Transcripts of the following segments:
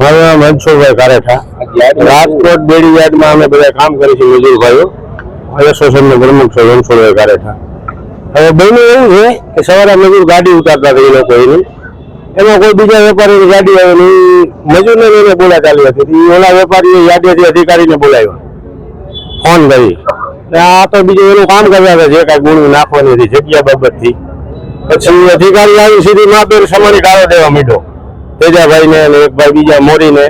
મારું નામ મનસુખભાઈ કારેઠા રાજકોટ બેડી યાર્ડમાં અમે બધા કામ કરીએ છીએ મજૂર ભાઈઓ એસોસિએશનના પ્રમુખ છે રણછોડભાઈ કારેઠા હવે બન્યું એવું છે કે સવારે મજૂર ગાડી ઉતારતા હતા એ લોકો એમાં કોઈ બીજા વેપારીની ગાડી આવે મજૂરને લઈને બોલા ચાલી હતી. ઓલા વેપારીએ યાર્ડેથી અધિકારીને બોલાવ્યો. ફોન કરી. આ તો બીજું એનું કામ કરતા હતા, જે કાંઈ ગુણ નાખવાની હતી જગ્યા બાબતથી. પછી અધિકારી આવી સીધી માપેર સમાની ગાળો દેવા મીઠો તેજાભાઈ ને અને એક ભાઈ બીજા મોરીને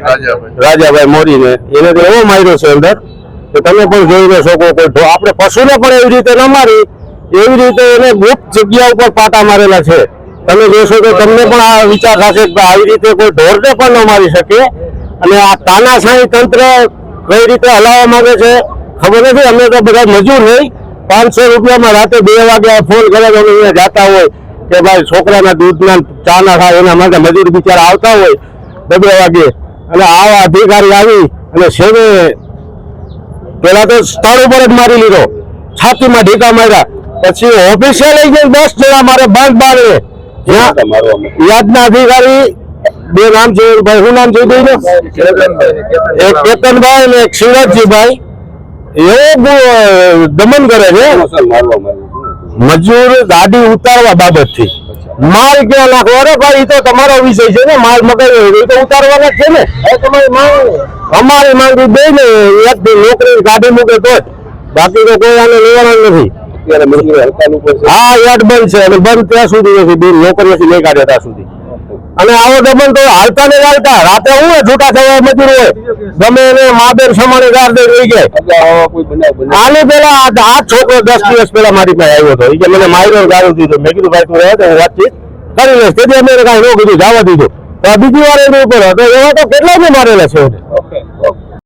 રાજાભાઈ. મોરીને એને તો એવો માર્યો છે અંદર કે તમે પણ જોઈ લો શકો કોઈ આપણે પશુને પણ એવી રીતે ન મારી એવી રીતે એને ગુપ્ત જગ્યા ઉપર પાટા મારેલા છે. તમે જોશો તો તમને પણ આ વિચાર થશે કે આવી રીતે કોઈ ઢોરને પણ ન મારી શકે. અને આ તાનાશાહી તંત્ર કઈ રીતે હલાવવા માંગે છે ખબર નથી. અમે તો બધા મજૂર નહીં પાંચસો રૂપિયામાં રાતે બે વાગે ફોન કરે અમે અહીંયા જાતા હોય. કે ભાઈ છોકરાના દૂધના ચા ના થાય એના માટે મજૂર બિચારા આવતા હોય બે બે વાગે. અને આવા અધિકારી આવી અને છેને પેલા તો સ્થળ ઉપર જ મારી લીધો. છાતીમાં ઢીકા માર્યા. પછી ઓફિસે લઈ ગયો દસ જણા મારે બંધ બારે યાદના અધિકારી બે નામ છે ભાઈ શું નામ છે ભાઈ એક કેતનભાઈ અને એક શિવરાજજીભાઈ. એવો દમન કરે છે? મજૂર ગાડી ઉતારવા બાબતથી. માલ ક્યાં નાખવો? અરે ભાઈ તો તમારો વિષય છે ને માલ મગાવ્યો એ તો ઉતારવાના છે ને. હવે તમારી માંગ અમારી માંગણી બે ને એક બે નોકરી ગાડી મૂકે તો બાકી તો કોઈ આને લેવાના નથી. હા યાદ બંધ છે અને બંધ ત્યાં સુધી નથી. બે નોકરીઓથી નહીં કાઢે ત્યાં સુધી. અને આવો દમન તો હાલતા ને હાલતા. રાતે હું છૂટા થવા મજૂર હોય. ગમે એને મા બેન સમાણે ગાર દે રહી ગયા આને પેલા આ છોકરો દસ દિવસ પેલા મારી પાસે આવ્યો હતો. એ કે મને માયરો ગાળું દીધું. મેં કીધું ભાઈ તું રહે હું વાતચીત કરી લઈશ. તેથી અમે કાંઈ ન કીધું. જવા દીધું. બીજી વાર એની ઉપર હતો. એવા તો કેટલા બી મારેલા છે.